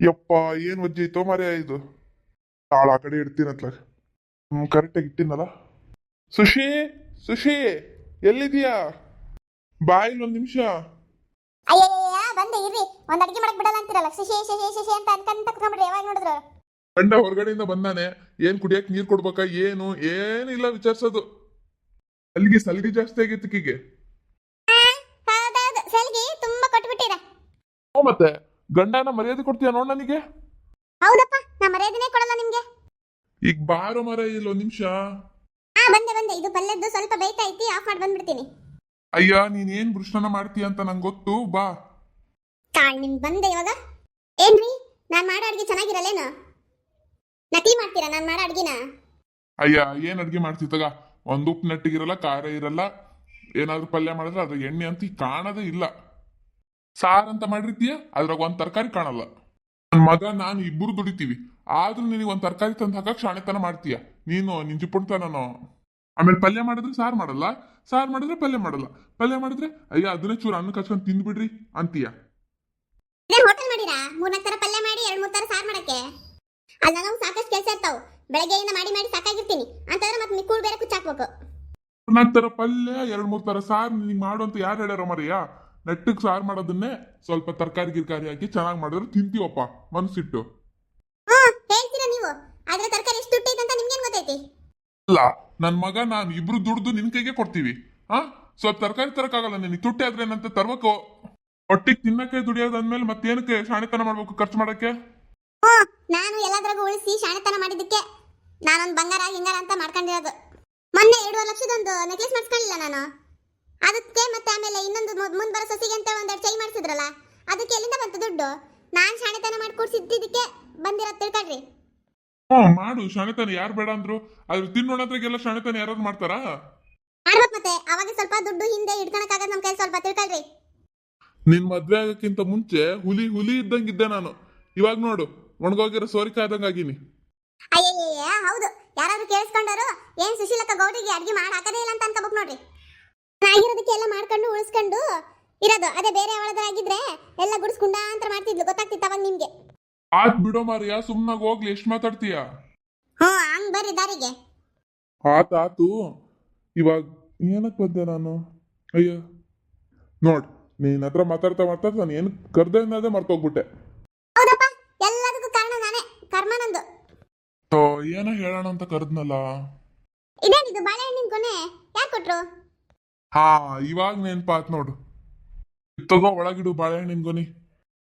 ಯಪ್ಪ ಏನ್ ವಜ್ಜೆ ಐತೋ ಮರ್ಯ ಇದು. ತಾಳ ಆ ಕಡೆ ಇಡ್ತೀನತ್ಲ ಹ್ಮ್ ಕರೆಕ್ಟಾಗಿ ಇಟ್ಟಿನಲ್ಲ ಸುಶಿ ಸುಶಿ ಎಲ್ಲಿದ್ಯಾ? ಬಾ ಇಲ್ಲಿ ಒಂದ್ ನಿಮಿಷ. ಅಯ್ಯಯ್ಯ ಬಂದೆ ಇರ್ರಿ. ಒಂದ್ ಅಡಿಗೆ ಮಾಡಕ್ ಬಿಡಲ್ಲ ಅಂತಿರಲ್ಲ. ಶಶಿ ಶಶಿ ಶಶಿ ಅಂತ ಅನ್ಕಂತ ಕುತ್ಕೊಂಡ್ಬಿಡ್ರಿ ಯಾವಾಗ ನೋಡಿದ್ರು. ಗಂಡ ಹೊರಗಡೆಯಿಂದ ಬಂದಾನೆ. ಏನ್ ಕುಡಿಯಕ್ ನೀರ್ ಕೊಡ್ಬೇಕಾ ಏನು ಏನಿಲ್ಲ ವಿಚಾರಿಸೋದು. ಅಲ್ಲಿಗೆ ಸಲಿಗೆ ಜಾಸ್ತಿ ಆಗಿತ್ತು ಕಿಗೆ ಹೌದೌದು. ಸಲ್ಗಿ ತುಂಬಾ ಕೊಟ್ಬಿಟ್ಟಿರ ಹ್ಞೂ ಮತ್ತೆ? ಗಂಡನ ಮರ್ಯಾದೆ ಕೊಡ್ತೀಯ ನೋಡ್ ನನಗೆ? ಹೌದಪ್ಪ ನಾ ಮರ್ಯಾದೆನೇ ಕೊಡಲ್ಲ ನಿಮ್ಗೆ. ಈಗ ಬಾರೋ ಮರ ಇಲ್ಲ ಒಂದ್ ನಿಮಿಷ. ಹಾ ಬಂದೆ ಬಂದೆ. ಇದು ಬಲ್ಲದ್ದು ಸ್ವಲ್ಪ ಬೇಯ್ತಾ ಐತಿ ಆಫ್ ಮಾಡಿ ಬಂದ್ಬಿಡ್ತೀನಿ. ಅಯ್ಯ ನೀನು ಏನು ಬೃಷ್ಣನ ಮಾಡ್ತೀಯ ಅಂತ ನಂಗೆ ಗೊತ್ತು? ಬಾ. ಕಾಳ್ ನಿಮ್ ಬಂದೆ ಇವಾಗ? ಏನ್ರಿ? ನಾನ್ ಮಾಡೋ ಅಡ್ಗೆ ಚೆನ್ನಾಗಿರಲ್ಲೇನು? ನಕಲಿ ಮಾಡ್ತೀರಾ? ನಾನ್ ಮಾಡೋ ಅಡ್ಗೆನ? ಅಯ್ಯ ಏನ್ ಅಡ್ಗೆ ಮಾಡ್ತೀವಿ ತಗ? ಒಂದ್ ಉಪ್ಪು ನೆಟ್ಟಿಗಿರಲ್ಲ ಖಾರ ಇರಲ್ಲ. ಏನಾದ್ರೂ ಪಲ್ಯ ಮಾಡಿದ್ರೆ ಅದು ಎಣ್ಣೆ ಅಂತ ಕಾಣದೇ ಇಲ್ಲ. ಸಾರ್ ಅಂತ ಮಾಡಿರ್ತೀಯ? ಅದ್ರಾಗ ಒಂದ್ ತರಕಾರಿ ಕಾಣಲ್ಲ. ನನ್ ಮಗ ನಾನು ಇಬ್ಬರು ದುಡಿತೀವಿ. ಆದ್ರೂ ನಿನಗೆ ಒಂದ್ ತರಕಾರಿ ತಂದು ಹಾಕಕ್ ಶಾಣೆತನ ಮಾಡ್ತೀಯ? ನೀನು ನಿನ್ ನಾನು ಆಮೇಲೆ ಪಲ್ಯ ಮಾಡಿದ್ರೆ ಸಾರ್ ಮಾಡಲ್ಲ. ಸಾರ್ ಮಾಡಿದ್ರೆ ಪಲ್ಯ ಮಾಡಲ್ಲ. ಪಲ್ಯ ಮಾಡಿದ್ರೆ ಅಯ್ಯ ಅದನ್ನೇ ಚೂರು ಅನ್ನ ಕಚ್ಕೊಂಡ್ ತಿಂದ್ಬಿಡ್ರಿ ಅಂತೀಯ. ಹೋಟೆಲ್ ಮಾಡಿರಾ? ಮೂರ್ನಾಲ್ಕು ತರ ಪಲ್ಯ ಮಾಡಿ ಎರಡ್ ಮೂರ್ ತರ ಸಾರ್ ಮಾಡಕ್ಕೆ? ಅಲ್ಲ ನಾವು ಸಾಕಷ್ಟು ಕೆಲಸ ಇರ್ತಾವ. ಬೆಳಗ್ಗೆಯಿಂದ ಮಾಡಿ ಮಾಡಿ ಸಾಕಾಗಿರ್ತೀನಿ. ಅಂತಂದ್ರೆ ಮತ್ತೆ ಮಿಕ್ಕೂಳ್ ಬೇರೆ ಕುಚ್ಚಾಕ್ಬೇಕು. ನಾಲ್ಕು ತರ ಪಲ್ಯ ಎರಡು ಮೂರ್ ತರ ಸಾರ್ ನಿನಗೆ ಮಾಡು ಅಂತ ಯಾರು ಹೇಳ್ಯಾರ ಮರಿಯ ನೆಟ್ಟಿಗೆ ಸಾರು ಮಾಡೋದನ್ನೇ ಸ್ವಲ್ಪ ತರಕಾರಿ ಗಿರ್ಕಾರಿ ಹಾಕಿ ಚೆನ್ನಾಗಿ ಮಾಡಿದ್ರೆ ತಿಂತೀವಪ್ಪ ಮನ್ಸಿಟ್ಟು. ಹ್ಮ್ ಹೇಳ್ತೀರಾ ನೀವು? ಆದ್ರೆ ತರಕಾರಿ ಎಷ್ಟು ದುಡ್ಡು ಅಂತ ನಿಮ್ಗೇನ್ ಗೊತ್ತೈತಿ? ಅಲ್ಲ ನನ್ ಮಗ ನಾನು ಇಬ್ರು ದುಡ್ದು ನಿನ್ ಕೈಗೆ ಕೊಡ್ತೀವಿ. ಹಾ ಸ್ವಲ್ಪ ತರಕಾರಿ ತರಕಾಗಲ್ಲ ನಿನಗೆ ತುಟ್ಟಿ ಆದ್ರೆ ಏನಂತ ತರ್ಬೇಕು? ಒಟ್ಟಿಗೆ ತಿನ್ನಕ್ಕೆ ದುಡಿಯೋದು ಅಂದ್ಮೇಲೆ ಮತ್ತೇನಕ್ಕೆ ಶಾಣೆತನ ಮಾಡ್ಬೇಕು ಖರ್ಚು ಮಾಡಕ್ಕೆ? ನಾನು ಎಲ್ಲದ್ರಾಗೂ ಉಳಿಸಿ ಶಾಣೆತನ ಮಾಡಿದ್ದಕ್ಕೆ ನಾನೊಂದು ಬಂಗಾರ ಹಿಂಗಾರ ಅಂತ ಮಾಡ್ಕೊಂಡಿರೋದು. ಮೊನ್ನೆ ಎರಡೂವರೆ ಲಕ್ಷದೊಂದು ನೆಕ್ಲೆಸ್ ಮಾಡಿಸ್ಕೊಳ್ಳಿಲ್ಲ ನಾನು. ಅದಕ್ಕೆ ಮತ್ತೆ ಆಮೇಲೆ ಇನ್ನೊಂದು ಮುಂದೆ ಬರೋ ಸಸಿಗೆ ಅಂತ ಒಂದೆರಡು ಚೈ ಮಾಡಿಸಿದ್ರಲ್ಲ ಅದಕ್ಕೆ ಎಲ್ಲಿಂದ ಬಂತು ದುಡ್ಡು? ನಾನ್ ಶಾಣೆತನ ಮಾಡಿ ಕೊಡ್ಸಿದ್ದಿದ್ದಕ್ಕೆ ಬಂದಿರೋ ತಿಳ್ಕೊಳ್ರಿ. ಹ್ಞೂ ಮಾಡು ಶಾಣೆತನ ಯಾರು ಬೇಡ ಅಂದ್ರು ಆದ್ರೆ ತಿನ್ನೋಣದ್ರಾಗೆಲ್ಲ ಶಾಣೆತನ ಯಾರಾದ್ರು ಮಾಡ್ತಾರಾ? ಮಾಡ್ಬೇಕು ಮತ್ತೆ ಅವಾಗ ಸ್ವಲ್ಪ ದುಡ್ಡು ಹಿಂದೆ ಇಟ್ಕೊಳಕ್ಕಾಗದ್ ನಮ್ಮ ಕೈ ಸ್ವಲ್ಪ ತಿಳ್ಕೊಳ್ರಿ. ನಿನ್ ಮದ್ವೆ ಆಗಕ್ಕಿಂತ ಮುಂಚೆ ಹುಲಿ ಹುಲಿ ಇದ್ದಂಗಿದ್ದೆ ನಾನು. ಇವಾಗ ನೋಡು ಒಣಗೋಗಿರೋ ಸೋರಿಕೆ ಆದಂಗಾಗಿನಿ. ಅಯ್ಯಯ್ಯ ಹೌದು. ಯಾರಾದ್ರೂ ಕೇಳಿಸ್ಕೊಂಡಾರು ಏನ್ ಸುಶೀಲಕ್ಕ ಗೌಡಿಗೆ ಅಡ್ಗೆ ಮಾಡಿ ಹಾಕದೇ ಇಲ್ಲ ಅಂತ ಅನ್ಕೋಬೇಕು ನೋಡ್ರಿ. ಆಗಿರೋದಕ್ಕೆ ಎಲ್ಲ ಮಾಡ್ಕೊಂಡು ಉಳಿಸ್ಕೊಂಡು ಇರೋದು. ಅದೇ ಬೇರೆ ಅವಳದಾಗಿದ್ರೆ ಎಲ್ಲ ಗುಡಿಸ್ಕೊಂಡ ಅಂತ ಮಾಡ್ತಿದ್ಲು. ಗೊತ್ತಾಗ್ತಿತ್ತು ಅವಾಗ ನಿಮ್ಗೆ? ಆತ್ ಬಿಡೋ ಮಾರಿಯ ಸುಮ್ಮನೆ ಹೋಗ್ಲಿ. ಎಷ್ಟು ಮಾತಾಡ್ತೀಯ? ಹ್ಞೂ ಹಂಗ್ ಬರ್ರಿ ದಾರಿಗೆ. ಆತ ಆತು. ಇವಾಗ ಏನಕ್ಕೆ ಬಂದೆ ನಾನು? ಅಯ್ಯ. ನೋಡ್ ನೀನ್ ಹತ್ರ ಮಾತಾಡ್ತಾ ಮಾತಾಡ್ತಾ ನಾನು ಏನು ಕರ್ದೆ ಅನ್ನೋದೇ ಮರ್ತೋಗ್ಬಿಟ್ಟೆ ಹೌದಪ್ಪ ಎಲ್ಲದಕ್ಕೂ ಕಾರಣ ನಾನೇ. ಕರ್ಮ ನಂದು. ಏನೋ ಹೇಳೋಣ ಅಂತ ಕರೆದ್ನಲ್ಲ. ಇದೇನಿದು? ಬಾಳೆಹಣ್ಣಿನ ಕೊನೆ ಯಾಕೆ ಕೊಟ್ರು? ಹಾ, ಇವಾಗ ನೆನ್ಪಾತ್ ನೋಡು. ತಗೋ, ಒಳಗಿಡು ಬಾಳೆಹಣ್ಣಿನ ಗೊನಿ.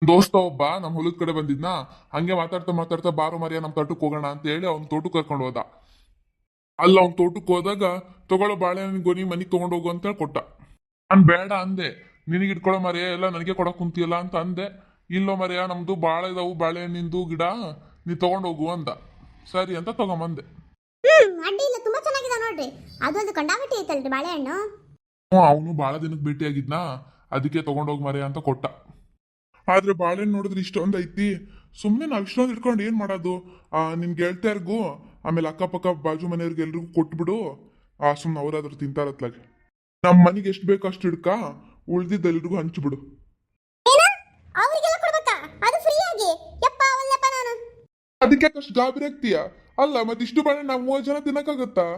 ದೋಸ್ತ ಒಬ್ಬ ನಮ್ಮ ಹೊಲದ ಕಡೆ ಬಂದಿದ್ನ. ಹಂಗೆ ಮಾತಾಡ್ತಾ ಮಾತಾಡ್ತಾ, ಬಾರೋ ಮರಿಯ ನಮ್ಮ ತೋಟಕ್ಕೆ ಹೋಗೋಣ ಅಂತ ಹೇಳಿ ಅವ್ನ ತೋಟಕ್ಕೆ ಕರ್ಕೊಂಡು ಹೋದ. ಅಲ್ಲ ಅವ್ನ ತೋಟಕ್ಕೆ ಹೋದಾಗ, ತಗೊಳ್ಳೋ ಬಾಳೆಹಣ್ಣಿನ ಗೊನಿ, ಮನೆಗೆ ತಗೊಂಡು ಹೋಗು ಅಂತ ಹೇಳಿ ಕೊಟ್ಟ. ನಾನು ಬೇಡ ಅಂದೆ. ನಿನಗೆ ಇಟ್ಕೊಳ್ಳೋ ಮರಿಯ, ಎಲ್ಲ ನನಗೆ ಕೊಡಕ್ ಕುಂತಿಯಲ್ಲ ಅಂತ ಅಂದೆ. ಇಲ್ಲೋ ಮರಿಯ, ನಮ್ದು ಬಾಳೆ ಇದಾವು ಬಾಳೆಹಣ್ಣಿಂದು ಗಿಡ, ನೀ ತಗೊಂಡು ಹೋಗು ಅಂದ. ಸರಿ ಅಂತ ತಗೊಂಬಂದೆ. ಹ್ಮ್, ಅಡ್ಡಿ ಇಲ್ಲ, ತುಂಬಾ ಚೆನ್ನಾಗಿದೆ ನೋಡ್ರಿ. ಅದೊಂದು ಕಂಡಾಬಿಟ್ಟಿ ಐತಲ್ರಿ ಬಾಳೆಹಣ್ಣು. ಅವನು ಬಹಳ ದಿನಕ್ಕೆ ಭೇಟಿಯಾಗಿದ್ನ? ಅದಕ್ಕೆ ತಗೊಂಡೋಗಿ ಮರೆ ಅಂತ ಕೊಟ್ಟ. ಆದ್ರೆ ಬಾಳೆಹಣ್ಣು ನೋಡಿದ್ರೆ ಇಷ್ಟೊಂದು ಐತಿ. ಸುಮ್ಮನೆ ನಾವು ಇಷ್ಟೊಂದು ಇಟ್ಕೊಂಡು ಏನು ಮಾಡೋದು? ಆ, ನಿನ್ ಗೆಳತಿಯರ್ಗೂ ಆಮೇಲೆ ಅಕ್ಕಪಕ್ಕ ಬಾಜು ಮನೆಯವ್ರಿಗೆ ಎಲ್ರಿಗೂ ಕೊಟ್ಬಿಡು. ಆ ಸುಮ್ಮನೆ ಅವರಾದ್ರೂ ತಿಂತಾರತ್ಲಾಗೆ ನಮ್ಮ ಮನೆಗೆ ಎಷ್ಟು ಬೇಕೋ ಅಷ್ಟು ಹಿಡ್ಕ ಉಳ್ದಿದ್ದ ಎಲ್ರಿಗೂ ಹಂಚ್ಬಿಡು ಅದಕ್ಕೆ ಅಷ್ಟು ಗಾಬರಿ ಆಗ್ತೀಯ? ಅಲ್ಲ ಮತ್ತಿಷ್ಟು ಬಾಳೆ ನಾವು ಮೂವತ್ತು ಜನ ತಿನ್ನಕ್ಕಾಗತ್ತಾ?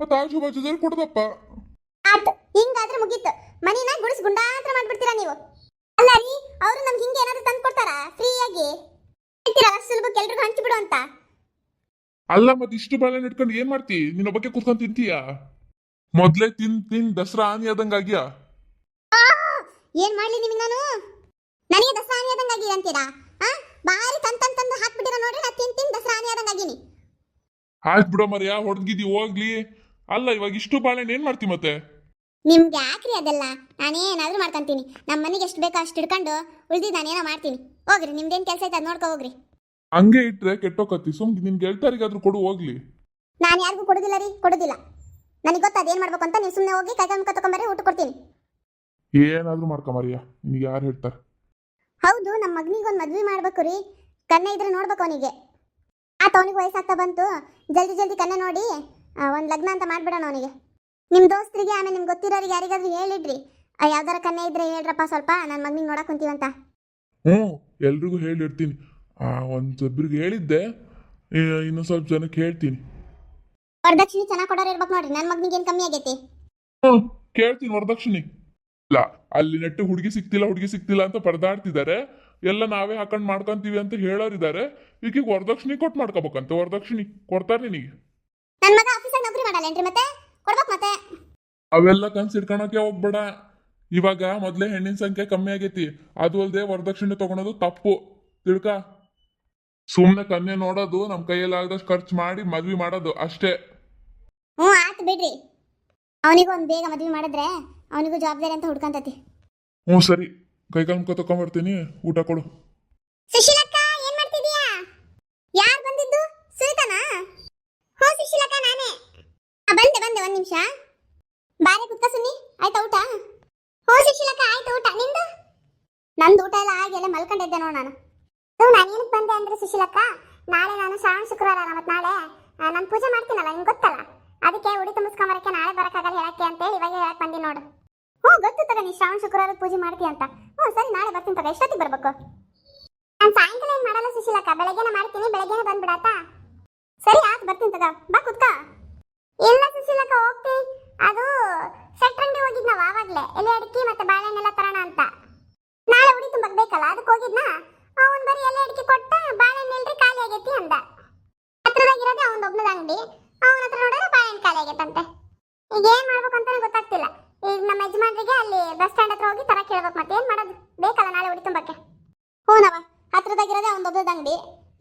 ಮತ್ತೆ ಆಜು ಬಾಜುದಲ್ಲಿ ಕೊಡದಪ್ಪ. ಆಯ್ತು ಹಿಂಗಾದ್ರೆ ಮುಗೀತು. ಮನಿನ ಗುಡಿಸ್ ಗುಂಡಾಂತರ ಮಾಡ್ಬಿಡ್ತೀರಾ ನೀವು? ಅಲ್ಲ ರೀ ಅವರು ನಮ್ಗೆ ಹಿಂಗೆ ಏನಾದ್ರು ತಂದು ಕೊಡ್ತಾರಾ? ಫ್ರೀ ಆಗಿ ಹೇಳ್ತೀರಾ ಸುಲಭಕ್ಕೆ ಎಲ್ರಿಗೂ ಹಂಚಿಬಿಡು ಅಂತ? ಅಲ್ಲ ಮತ್ತೆ ಇಷ್ಟು ಬಾಳೆ ಇಟ್ಕೊಂಡು ಏನ್ ಮಾಡ್ತಿ? ನಿನ್ನ ಬಗ್ಗೆ ಕೂತ್ಕೊಂಡು ತಿಂತೀಯ? ಮೊದ್ಲೇ ತಿನ್ ತಿನ್ ದಸರಾ ಹಾನಿ ಆದಂಗಾಗ್ಯಾ ಏನ್ ಮಾಡ್ಲಿ ನಿಮಗೆ ನಾನು? ನನಗೆ ದಸರಾ ಹಾನಿ ಆದಂಗಾಗಿ ಅಂತೀರಾ? ಆ ಬಾರಿ ತನ್ ತನ್ ತಂದು ಹಾಕ್ಬಿಟ್ಟಿರೋ ನೋಡ್ರಿ ನಾ ತಿನ್ ತಿನ್ ದಸರಾ ಹಾನಿ ಆದಂಗಾಗಿನಿ ಆಯ್ತು ಬಿಡೋ ಮರಿಯಾ ಹೊಡೆದ್ಗಿದ್ದಿ ಹೋಗ್ಲಿ. ಅಲ್ಲ ಇವಾಗ ಇಷ್ಟು ಬಾಳೆಹಣ್ಣು ಏನ್ ಮಾಡ್ತಿ ಮತ್ತೆ? ನಿಮ್ಗೆ ಯಾಕ್ರಿ ಅದೆಲ್ಲ? ನಾನೇನಾದ್ರೂ ಮಾಡ್ಕೊಂತೀನಿ. ನಮ್ಮ ಮನೆಗೆ ಎಷ್ಟು ಬೇಕೋ ಅಷ್ಟು ಹಿಡ್ಕೊಂಡು ಉಳ್ದಿದ್ದು ನಾನೇನೋ ಮಾಡ್ತೀನಿ. ಹೋಗ್ರಿ ನಿಮ್ದೇನು ಕೆಲಸ ಐತೆ ಅದು ನೋಡ್ಕೊ ಹೋಗ್ರಿ. ಹಂಗೆ ಇಟ್ರೆ ಕೆಟ್ಟೋಕತ್ತಿ. ಸುಮ್ ನಿನ್ ಗೆಳತಾರಿಗಾದ್ರೂ ಕೊಡು ಹೋಗ್ಲಿ. ನಾನು ಯಾರಿಗೂ ಕೊಡೋದಿಲ್ಲ ರೀ ಕೊಡೋದಿಲ್ಲ. ನನಗೆ ಗೊತ್ತು ಅದೇನು ಮಾಡ್ಬೇಕು ಅಂತ ನೀವು ಸುಮ್ಮನೆ ಹೋಗಿ ಕೈ ಮುಖ ತಗೊಂಬರ್ರಿ ಊಟ ಕೊಡ್ತೀನಿ. ಏನಾದ್ರೂ ಮಾಡ್ಕೊ ಮರಿಯ. ನಿನಗೆ ಯಾರು ಹೇಳ್ತಾರೆ? ಹೌದು ನಮ್ಮ ಮಗನಿಗೆ ಒಂದು ಮದ್ವೆ ಮಾಡ್ಬೇಕು ರೀ. ಕಣ್ಣೆ ಇದ್ರೆ ನೋಡ್ಬೇಕು ಅವನಿಗೆ. ಆತ ಅವನಿಗೆ ವಯಸ್ಸಾಗ್ತಾ ಬಂತು. ಜಲ್ದಿ ಜಲ್ದಿ ಕಣ್ಣ ನೋಡಿ ಒಂದು ಲಗ್ನ ಅಂತ ಮಾಡ್ಬಿಡೋಣ ಅವನಿಗೆ. ನಿಮ್ಮ ದೋಸ್ತರಿಗೆ ಆಮೇಲೆ ನಿಮ್ಗೆ ಗೊತ್ತಿರೋರಿಗೆ ಯಾರಿಗಾದ್ರೂ ಹೇಳಿಡ್ರಿ ಆ, ಯಾವ್ದಾರ ಕನ್ನೆ ಇದ್ರೆ ಹೇಳ್ರಪ್ಪ ಸ್ವಲ್ಪ ನನ್ನ ಮಗನಿಗೆ ನೋಡಕ್ ಕುಂತೀವಂತ. ಹ್ಞೂ ಎಲ್ರಿಗೂ ಹೇಳಿರ್ತೀನಿ. ಆ ಇಬ್ರಿಗೆ ಹೇಳಿದ್ದೆ ಇನ್ನೊಂದು ಸ್ವಲ್ಪ ಜನಕ್ಕೆ ಹೇಳ್ತೀನಿ. ವರದಕ್ಷಿಣೆ ಚೆನ್ನಾಗಿ ಕೊಡೋರು ಇರ್ಬೇಕು ನೋಡ್ರಿ ನನ್ನ ಮಗನಿಗೆ ಏನು ಕಮ್ಮಿ ಆಗೈತಿ? ಹ್ಞೂ ಕೇಳ್ತೀನಿ ವರದಕ್ಷಿಣೆ. ಇಲ್ಲ ಅಲ್ಲಿ ನೆಟ್ಟು ಹುಡುಗಿ ಸಿಕ್ತಿಲ್ಲ ಹುಡುಗಿ ಸಿಕ್ತಿಲ್ಲ ಅಂತ ಪರದಾಡ್ತಿದ್ದಾರೆ ಎಲ್ಲ ನಾವೇ ಹಾಕೊಂಡು ಮಾಡ್ಕೊಂತೀವಿ ಅಂತ ಹೇಳೋರಿದ್ದಾರೆ ಈಗ ವರದಕ್ಷಿಣೆ ಕೊಟ್ಟು ಮಾಡ್ಕೋಬೇಕಂತ ವರದಕ್ಷಿಣೆ ಕೊಡ್ತಾರೆ ನಿನಗೆ. ನನ್ನ ಮಗ ಆಫೀಸಲ್ಲಿ ನೌಕರಿ ಮಾಡಲ್ಲೇನ್ರಿ ಮತ್ತೆ? ಕೊಡ್ಬೇಕು ಮತ್ತೆ. ಅವೆಲ್ಲ ಕನ್ಸ್ ಇಟ್ಕೊಳಕ್ಕೆ ಹೋಗ್ಬೇಡ. ಇವಾಗ ಮೊದ್ಲೇ ಹೆಣ್ಣಿನ ಸಂಖ್ಯೆ ಕಮ್ಮಿ ಆಗೈತಿ. ಅದು ಅಲ್ಲದೆ ವರದಕ್ಷಿಣೆ ತಗೊಳೋದು ತಪ್ಪು. ತಿಳ್ಕ. ಸುಮ್ಮನೆ ಕನ್ಯೆ ನೋಡೋದು ನಮ್ಮ ಕೈಯಲ್ಲಿ ಆಗದಷ್ಟು ಖರ್ಚು ಮಾಡಿ ಮದ್ವಿ ಮಾಡೋದು ಅಷ್ಟೇ. ಹ್ಞೂ ಆತು ಬಿಡ್ರಿ. ಅವನಿಗೂ ಒಂದು ಬೇಗ ಮದುವೆ ಮಾಡಿದ್ರೆ ಅವನಿಗೂ ಜವಾಬ್ದಾರಿ ಅಂತ ಹುಡ್ಕಂತತಿ. ಹ್ಞೂ ಸರಿ. ಕೈಕಾಲು ಮುಖ ತಗೊಂಬರ್ತೀನಿ ಊಟ ಕೊಡು. ಸುಶೀಲಕ್ಕ ಏನ್ ಮಾಡ್ತಿದೀಯಾ? ಯಾರು ಬಂದಿದ್ದು? ಸುನಿತಾನಾ? ಹೋ ಸುಶೀಲಕ್ಕ ನಾನೇ. ಬಂದೆ ಬಂದೆ, ಒಂದ್ ನಿಮಿಷ. ಬಾರೆ ಕುತ್ಕ ಸುನಿ ಆಯ್ತಾ ಊಟ? ಹೋ ಸುಶೀಲಕ್ಕ ಆಯ್ತು ಊಟ. ನಿಂದು? ನಂದು ಊಟ ಎಲ್ಲ ಆಗಿ ಎಲ್ಲ ಮಲ್ಕೊಂಡಿದ್ದೆ ನೋಡ್ ನಾನು. ಅದು ನಾನು ಏನಕ್ಕೆ ಬಂದೆ ಅಂದ್ರೆ ಸುಶೀಲಕ್ಕ ನಾಳೆ ನಾನು ಶ್ರಾವಣ ಶುಕ್ರವಾರ ಅಲ್ಲ ಮತ್ತೆ ನಾಳೆ ನಾನು ಪೂಜೆ ಮಾಡ್ತೀನಲ್ಲ, ನಿಂಗೆ ಗೊತ್ತಲ್ಲ? ಅದಕ್ಕೆ ಉಡಿ ತುಂಬಿಸ್ಕೊಂಬರಕ್ಕೆ ನಾಳೆ ಬರಕ್ಕಾಗಲ್ಲ ಹೇಳಕ್ಕೆ ಅಂತೇಳಿ ಇವಾಗ ಹೇಳಕ್ ಬಂದಿ ನೋಡು. ಹ್ಞೂ ಗೊತ್ತು ತಗ, ನೀ ಶ್ರಾವಣ ಶುಕ್ರವಾರ ಪೂಜೆ ಮಾಡ್ತೀಯ ಅಂತ. ಹ್ಞೂ ಸರಿ, ನಾಳೆ ಬರ್ತೀನಿ ತಗ, ಎಷ್ಟೊತ್ತಿಗೆ ಬರ್ಬೇಕು? ನಾನು ಸಾಯಂಕಾಲ ಏನ್ ಮಾಡಲ್ಲ ಸುಶೀಲಕ್ಕ ಬೆಳಗ್ಗೆನೆ ಮಾಡ್ತೀನಿ, ಬೆಳಗ್ಗೆನೆ ಬಂದ್ಬಿಡಾತಾ ಸರಿ ಆತ್ ಬರ್ತೀನಿ ತಗ. ಬಾ, ಕುತ್ಕ. ಇಲ್ಲ ಸುಶೀಲಕ್ಕ ಹೋಗ್ತಿ. ಅದು ಸೆಟ್ರಂಗಿ ಹೋಗಿದ್ ನಾವ್ ಆವಾಗ್ಲೇ. ಎಲೆ ಅಡಿಕೆ ಮತ್ತೆ ಬಾಳೆಹಣ್ಣೆಲ್ಲ ತರೋಣ ಅಂತ. ನಾಳೆ ಉಡಿ ತುಂಬಕ್ ಬೇಕಲ್ಲ, ಅದಕ್ಕೆ ಹೋಗಿದ್ನ? ಅವನ್ ಬರೀ ಎಲೆ ಅಡಿಕೆ ಕೊಟ್ಟ ಬಾಳೆಹಣ್ಣು ಇಲ್ರಿ ಖಾಲಿ ಆಗೈತಿ ಅಂದ. ಹತ್ರದಾಗಿರೋದೇ ಅವನ್ ಒಬ್ನದ ಅಂಗಡಿ. ಅವನ ಹತ್ರ ನೋಡಿದ್ರೆ ಬಾಳೆಹಣ್ಣು ಖಾಲಿ ಆಗೈತಂತೆ. ಈಗ ಏನ್ ಮಾಡ್ಬೇಕು ಅಂತಾನೆ ಗೊತ್ತಾಗ್ತಿಲ್ಲ. ಈಗ ನಮ್ಮ ಯಜಮಾನ್ರಿಗೆ ಅಲ್ಲಿ ಬಸ್ ಸ್ಟ್ಯಾಂಡ್ ಹತ್ರ ಹೋಗಿ ತರ ಕೇಳ್ಬೇಕು ಮತ್ತೆ ಏನ್ ಮಾಡೋದು? ಬೇಕಲ್ಲ ನಾಳೆ ಉಡಿ ತುಂಬಕ್ಕೆ? ಹೂನವ ಹತ್ರದಾಗಿರೋದೇ ಒಂದು ದೊಡ್ಡದ ಅಂಗಡಿ.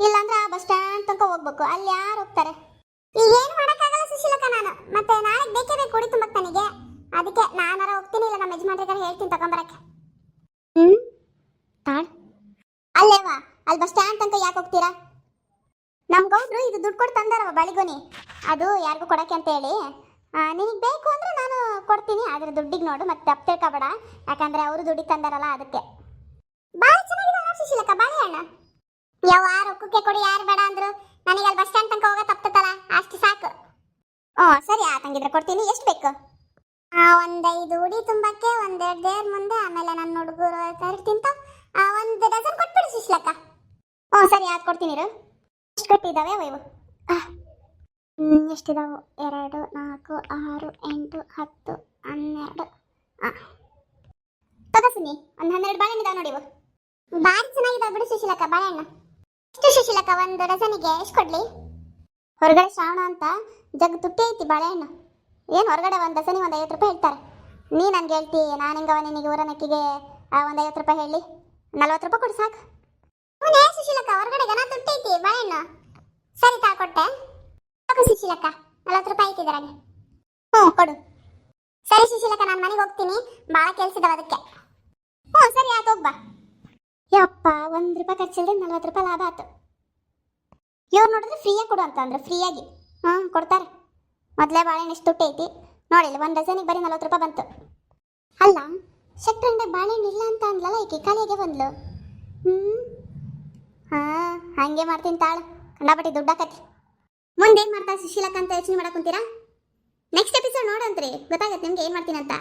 ಇಲ್ಲಾಂದ್ರೆ ಬಸ್ ಸ್ಟ್ಯಾಂಡ್ ತನಕ ಹೋಗ್ಬೇಕು. ಅಲ್ಲಿ ಯಾರು ಹೋಗ್ತಾರೆ? ಈಗ ಏನು ಮಾಡೋಕ್ಕಾಗಲ್ಲ ಸುಶೀಲಕ್ಕ ನಾನು ಮತ್ತೆ ನಾಳೆ ಬೇಕೇ ಬೇಕು ಕುಡಿ ತುಂಬಕ್ ನನಗೆ ಅದಕ್ಕೆ ನಾನಾರ ಹೋಗ್ತೀನಿ ಇಲ್ಲ ನಮ್ಮ ಯಜಮಾನ್ರಿಗಾರ ಹೇಳ್ತೀನಿ ತಗೊಂಬರಕ್ಕೆ. ಹ್ಮ್? ತಾಳ್. ಅಲ್ಲೇವಾ ಅಲ್ಲಿ ಬಸ್ ಸ್ಟ್ಯಾಂಡ್ ತನಕ ಯಾಕೆ ಹೋಗ್ತೀರಾ? ನಮ್ ಗೌಡ್ರು ಇದು ದುಡ್ಡು ಕೊಟ್ಟು ತಂದಾರವ ಬಳಿಗೋನಿ. ಅದು ಯಾರಿಗೂ ಕೊಡಕ್ಕೆ ಅಂತ ಹೇಳಿ. ನಿನಗೆ ಬೇಕು ಅಂದ್ರೆ ನಾನು ಕೊಡ್ತೀನಿ ಆದ್ರೆ ದುಡ್ಡಿಗೆ ನೋಡು ಮತ್ತೆ ತಪ್ಪು ತಿಳ್ಕೊಬೇಡ. ಯಾಕಂದ್ರೆ ಅವರು ದುಡ್ಡಿಗೆ ತಂದಾರಲ್ಲ ಅದಕ್ಕೆ. ಬಾಳ ಚೆನ್ನಾಗಿದೆ ಸುಶೀಲಕ್ಕ ಅಣ್ಣ ಯಾವ ರೊಕ್ಕಕ್ಕೆ ಕೊಡಿ ಯಾರು ಬೇಡ ಅಂದ್ರು. ನನಗೆ ಅಲ್ಲಿ ಬಸ್ ಸ್ಟ್ಯಾಂಡ್ ತನಕ ಹೋಗ ತಪ್ತಲ್ಲ ಅಷ್ಟು ಸಾಕು. ಹ್ಞೂ ಸರಿ ಆತಂಗಿದ್ರೆ ಕೊಡ್ತೀನಿ. ಎಷ್ಟು ಬೇಕು? ಆ, ಒಂದೈದು ಉಡಿ ತುಂಬಕ್ಕೆ ಒಂದೆರಡು ದೇವ್ರ ಮುಂದೆ ಆಮೇಲೆ ನನ್ನ ಹುಡುಗರು ತರ್ತಿಂತ ಒಂದು ಡಜನ್ ಕೊಟ್ಬಿಡಿ ಸುಶ್ಲಕ್ಕ ಹ್ಞೂ ಸರಿ ಆಯ್ತು ಕೊಡ್ತೀನಿ ಇರು. ಎಷ್ಟು ಕೊಟ್ಟಿದ್ದಾವೆ ಇವು? ಎಷ್ಟಿದಾವು? ಎರಡು ನಾಲ್ಕು ಆರು ಎಂಟು ಹತ್ತು ಹನ್ನೆರಡು. ಹಾಂ ತಗೋಸಿನಿ ಒಂದು ಹನ್ನೆರಡು ಬಾಳೆಹಣ್ಣು ಇದಾವೆ ನೋಡಿ ಇವು. ಭಾರಿ ಚೆನ್ನಾಗಿದೆ ಬಿಡು ಸುಶೀಲಕ್ಕ ಬಾಳೆಹಣ್ಣು. ಎಷ್ಟು ಸುಶೀಲಕ್ಕ ಒಂದು ಡಜನಿಗೆ ಎಷ್ಟು ಕೊಡ್ಲಿ? ಹೊರಗಡೆ ಶ್ರಾವಣ ಅಂತ ಜಗ್ ತುಟ್ಟಿ ಐತಿ ಬಾಳೆಹಣ್ಣು ಏನು ಹೊರಗಡೆ ಒಂದು ಡಜನಿಗೆ ಒಂದು ಐವತ್ತು ರೂಪಾಯಿ ಹೇಳ್ತಾರೆ. ನೀ ನನಗೆ ಹೇಳ್ತಿ, ನಾನು ಹಿಂಗವ ನಿನಗೆ ಊರನಕ್ಕಿಗೆ ಒಂದು ಐವತ್ತು ರೂಪಾಯಿ ಹೇಳಿ. ನಲ್ವತ್ತು ರೂಪಾಯಿ ಕೊಡು ಸಾಕು. ಹ್ಞೂ ಸುಶೀಲಕ್ಕ, ಹೊರಗಡೆ ಗನ ತುಟ್ಟಿ ಐತಿ ಬಾಳೆಹಣ್ಣು ಸರಿ ತಾ ಕೊಟ್ಟೆ. ಸಾಕು ಸುಶೀಲಕ್ಕ, ನಲ್ವತ್ತು ರೂಪಾಯಿ ಐತಿ ಇದರಾಗೆ. ಹ್ಞೂ ಕೊಡು. ಸರಿ ಸುಶೀಲಕ್ಕ, ನಾನು ಮನೆಗೆ ಹೋಗ್ತೀನಿ. ಭಾಳ ಕೆಲ್ಸಿದಾವ ಅದಕ್ಕೆ. ಹ್ಞೂ ಸರಿ ಆಯ್ತು ಹೋಗ್ಬಾ ಯಪ್ಪ, ಒಂದ್ ರೂಪಾಯಿ ಖರ್ಚಿಲ್ಲದೆ ನಲ್ವತ್ತು ರೂಪಾಯಿ ಲಾಭ ಆಯ್ತು ಇವ್ರು ನೋಡಿದ್ರೆ ಫ್ರೀಯಾಗಿ ಕೊಡು ಅಂತಂದ್ರೆ ಫ್ರೀಯಾಗಿ ಹಾಂ ಕೊಡ್ತಾರೆ. ಮೊದಲೇ ಬಾಳೆಹಣ್ಣು ಎಷ್ಟು ತುಟ್ಟಿ ಐತಿ. ನೋಡಿಲ್ಲ ಒಂದು ಡಜನಿಗೆ ಬರೀ ನಲ್ವತ್ತು ರೂಪಾಯಿ ಬಂತು. ಅಲ್ಲ ಶೆಟ್ರಂಡೆ ಬಾಳೆಹಣ್ಣು ಇಲ್ಲ ಅಂತ ಅಂದ್ಲಲ್ಲ ಈಕೆ ಕಾಲಿಗೆ ಬಂದ್ಲು? ಹ್ಞೂ ಹಾಂ, ಹಾಗೆ ಮಾಡ್ತೀನಿ ತಾಳು. ಕಂಡಾಪಟ್ಟಿ ದುಡ್ಡಾಕತಿ ಮುಂದೆ ಏನು ಮಾಡ್ತಾ ಸುಶೀಲಕ್ಕ ಅಂತ ಯೋಚನೆ ಮಾಡಕ್ ನೆಕ್ಸ್ಟ್ ಎಪಿಸೋಡ್ ನೋಡಂತ್ರಿ. ಗೊತ್ತಾಗತ್ತೆ ನಿಮ್ಗೆ ಏನು ಮಾಡ್ತೀನಿ ಅಂತ